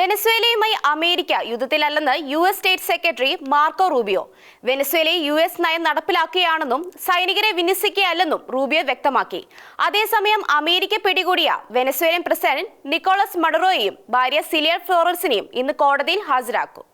വെനസ്വേലയുമായി America യുദ്ധത്തിലല്ലെന്ന് U S state secretary Marco Rubio. വെനസ്വേലയിൽ U S നയം നടപ്പിലാക്കുകയാണെന്നും സൈനികരെ വിന്യസിക്കുകയല്ലെന്നും റൂബിയോ വ്യക്തമാക്കി. അതേസമയം അമേരിക്ക പിടികൂടിയ വെനസ്വേലൻ പ്രസിഡന്റ് നിക്കോളസ് മഡറോയെയും ഭാര്യ സിലിയർ ഫ്ലോറൻസിനെയും ഇന്ന് കോടതിയിൽ ഹാജരാക്കും.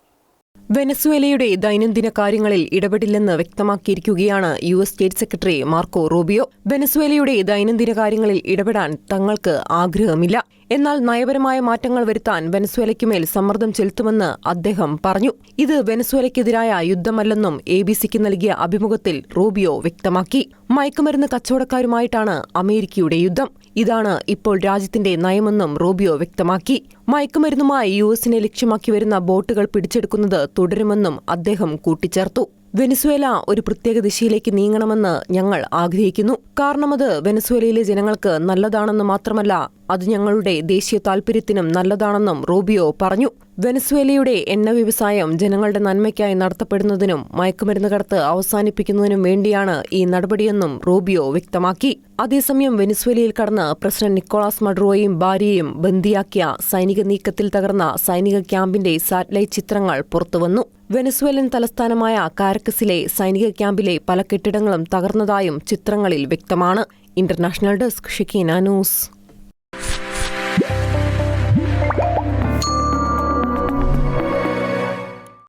വെനസ്വേലയുടെ ദൈനംദിന കാര്യങ്ങളിൽ ഇടപെടില്ലെന്ന് വ്യക്തമാക്കിയിരിക്കുകയാണ് U S state secretary Marco Rubio. വെനസ്വേലയുടെ ദൈനംദിന കാര്യങ്ങളിൽ ഇടപെടാൻ തങ്ങൾക്ക് ആഗ്രഹമില്ല. എന്നാൽ നയപരമായ മാറ്റങ്ങൾ വരുത്താൻ വെനസ്വേലയ്ക്കുമേൽ സമ്മർദ്ദം ചെലുത്തുമെന്ന് അദ്ദേഹം പറഞ്ഞു. ഇത് വെനസ്വേലയ്ക്കെതിരായ യുദ്ധമല്ലെന്നും എ ബി സിക്ക് നൽകിയ അഭിമുഖത്തിൽ റൂബിയോ വ്യക്തമാക്കി. മയക്കുമരുന്ന് കച്ചവടക്കാരുമായിട്ടാണ് അമേരിക്കയുടെ യുദ്ധം. ഇതാണ് ഇപ്പോൾ രാജ്യത്തിന്റെ നയമെന്നും റൂബിയോ വ്യക്തമാക്കി. മയക്കുമരുന്നുമായി യു എസിനെ ലക്ഷ്യമാക്കി വരുന്ന ബോട്ടുകൾ പിടിച്ചെടുക്കുന്നത് തുടരുമെന്നും അദ്ദേഹം കൂട്ടിച്ചേർത്തു. വെനസ്വേല ഒരു പ്രത്യേക ദിശയിലേക്ക് നീങ്ങണമെന്ന് ഞങ്ങൾ ആഗ്രഹിക്കുന്നു. കാരണം അത് വെനസ്വേലയിലെ ജനങ്ങൾക്ക് നല്ലതാണെന്ന് മാത്രമല്ല അത് ഞങ്ങളുടെ ദേശീയ താൽപര്യത്തിനും നല്ലതാണെന്നും റൂബിയോ പറഞ്ഞു. വെനസ്വേലയുടെ എണ്ണ വ്യവസായം ജനങ്ങളുടെ നന്മയ്ക്കായി നടത്തപ്പെടുന്നതിനും മയക്കുമരുന്ന് കടത്ത് അവസാനിപ്പിക്കുന്നതിനും വേണ്ടിയാണ് ഈ നടപടിയെന്നും റൂബിയോ വ്യക്തമാക്കി. അതേസമയം വെനിസ്വേലയിൽ കടന്ന് പ്രസിഡന്റ് നിക്കോളാസ് മഡ്രോയെയും ഭാര്യയെയും ബന്ദിയാക്കിയ സൈനിക നീക്കത്തിൽ തകർന്ന സൈനിക ക്യാമ്പിന്റെ സാറ്റലൈറ്റ് ചിത്രങ്ങൾ പുറത്തുവന്നു. വെനസ്വേലൻ തലസ്ഥാനമായ കാരക്കസിലെ സൈനിക ക്യാമ്പിലെ പല കെട്ടിടങ്ങളും തകർന്നതായും ചിത്രങ്ങളിൽ വ്യക്തമാണ്. International desk Shikkeena news.